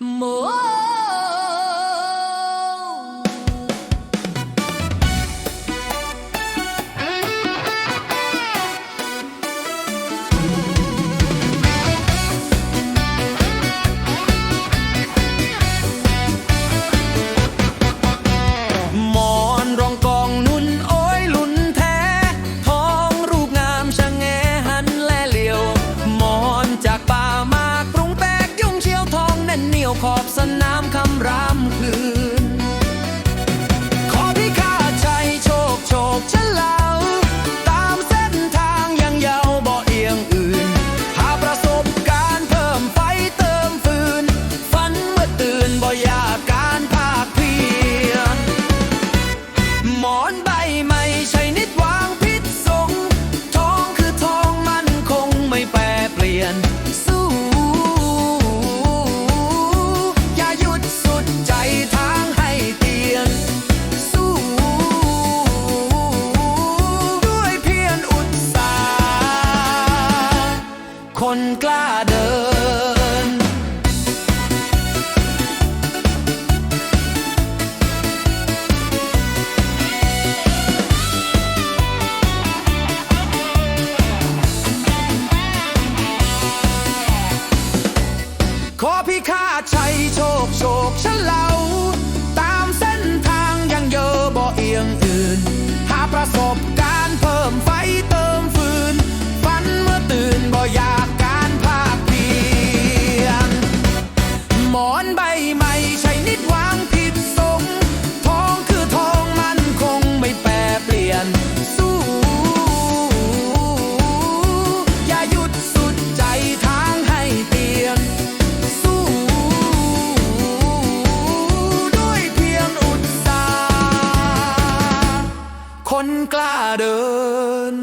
โยวขอบสนามคำรามคืนขอพิฆาตชัยโชคโชคเฉลาตามเส้นทางยังยาวบ่เอียงอื่น หาประสบการณ์เพิ่มไฟเติมฟืน ฝันเมื่อตื่นบ่อยากการภาคเพียรหมอนใบไม่ใช่นิดวาง ขอพิฆาชัยโชคโชคเฉลาตามเส้นทางยังเยอะบ่เอียงอื่น หาประสบการณ์เพิ่มไฟเติมฟืนฝันเมื่อตื่นบ่อยากการภาคเพียรหมอนใบใหม่ใช่นิดวางผิดทรงทองคือทองมันคงไม่แปรเปลี่ยนสู้ คนกล้าเดิน